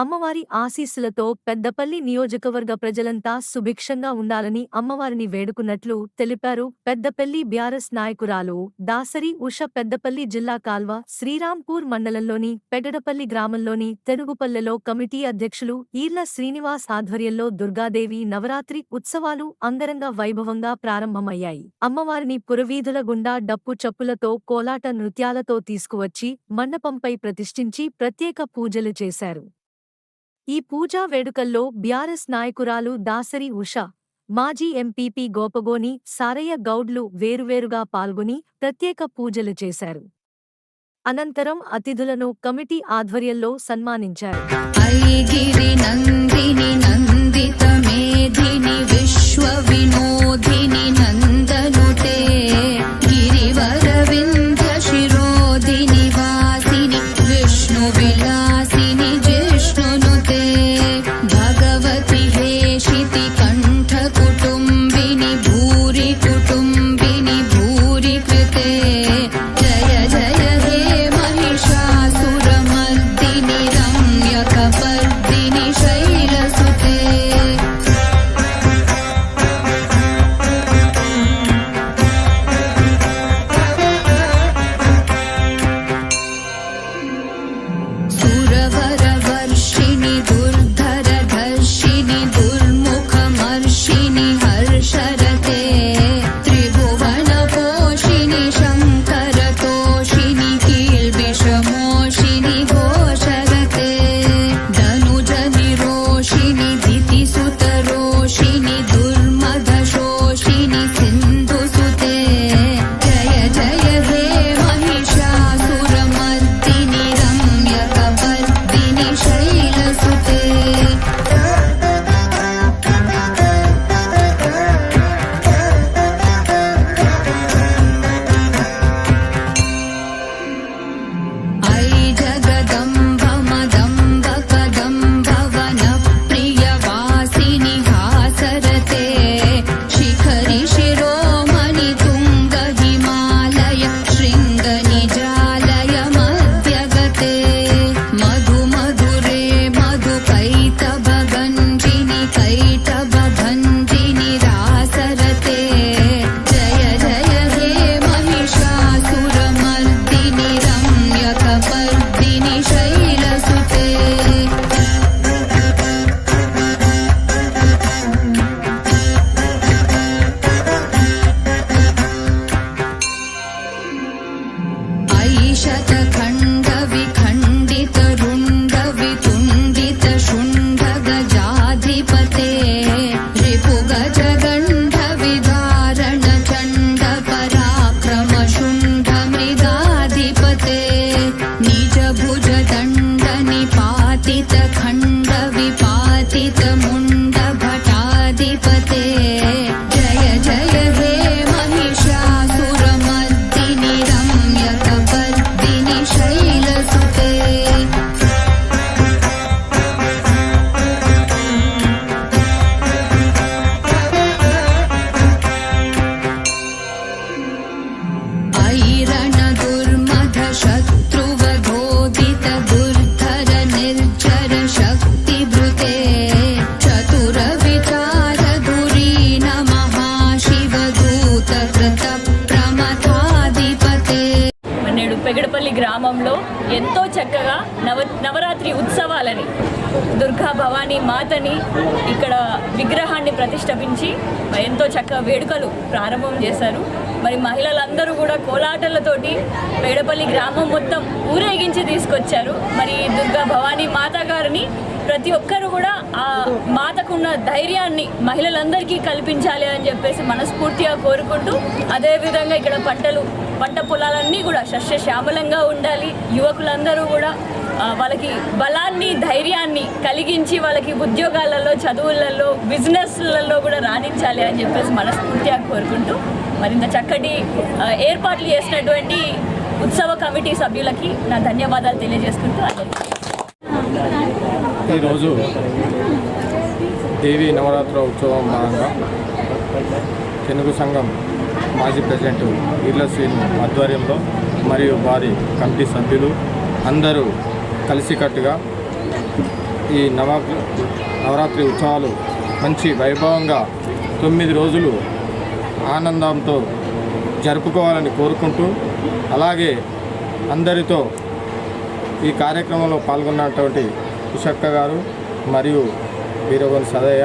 అమ్మవారి ఆశీస్సులతో పెద్దపల్లి నియోజకవర్గ ప్రజలంతా సుభిక్షంగా ఉండాలని అమ్మవారిని వేడుకున్నట్లు తెలిపారు. పెద్దపల్లి బ్యారస్ నాయకురాలు దాసరి ఉష పెద్దపల్లి జిల్లా కాల్వ శ్రీరాంపూర్ మండలంలోని పెగడపల్లి గ్రామంలోని తెరుగుపల్లెలో కమిటీ అధ్యక్షులు ఈర్ల శ్రీనివాస్ ఆధ్వర్యంలో దుర్గాదేవి నవరాత్రి ఉత్సవాలు అంగరంగ వైభవంగా ప్రారంభమయ్యాయి. అమ్మవారిని పురవీధుల గుండా డప్పు చప్పులతో కోలాట నృత్యాలతో తీసుకువచ్చి మండపంపై ప్రతిష్ఠించి ప్రత్యేక పూజలు చేశారు. ఈ పూజా వేడుకల్లో బ్యారస్ నాయకురాలు దాసరి ఉష మాజీ ఎంపీపీ గోపగోని సారయ్య గౌడ్లు వేరువేరుగా పాల్గొని ప్రత్యేక పూజలు చేశారు. అనంతరం అతిథులను కమిటీ ఆధ్వర్యంలో సన్మానించారు. విశ్వ ఎంతో చక్కగా నవ నవరాత్రి ఉత్సవాలని దుర్గా భవానీ మాతని ఇక్కడ విగ్రహాన్ని ప్రతిష్టపించి ఎంతో చక్కగా వేడుకలు ప్రారంభం చేశారు. మరి మహిళలందరూ కూడా కోలాటలతోటి పేడపల్లి గ్రామం మొత్తం ఊరేగించి తీసుకొచ్చారు. మరి దుర్గా భవానీ మాత గారిని ప్రతి ఒక్కరు కూడా ఆ మాతకున్న ధైర్యాన్ని మహిళలందరికీ కల్పించాలి అని చెప్పేసి మనస్ఫూర్తిగా కోరుకుంటూ అదేవిధంగా ఇక్కడ పంటలు పంట పొలాలన్నీ కూడా సస్యశ్యామలంగా ఉండాలి. యువకులందరూ కూడా వాళ్ళకి బలాన్ని ధైర్యాన్ని కలిగించి వాళ్ళకి ఉద్యోగాలలో చదువులలో బిజినెస్లలో కూడా రాణించాలి అని చెప్పేసి మనస్ఫూర్తిగా కోరుకుంటూ మరింత చక్కటి ఏర్పాట్లు చేసినటువంటి ఉత్సవ కమిటీ సభ్యులకి నా ధన్యవాదాలు తెలియజేసుకుంటూ అదే. ఈరోజు దేవి నవరాత్ర ఉత్సవం భాగంగా తెలుగు సంఘం మాజీ ప్రెసిడెంట్ ఈర్ల శ్రీను ఆధ్వర్యంలో మరియు వారి కమిటీ సభ్యులు అందరూ కలిసికట్టుగా ఈ నవ నవరాత్రి ఉత్సవాలు మంచి వైభవంగా తొమ్మిది రోజులు ఆనందంతో జరుపుకోవాలని కోరుకుంటూ అలాగే అందరితో ఈ కార్యక్రమంలో పాల్గొన్నటువంటి ఉషక్క గారు మరియు వీరగోని సదయ్య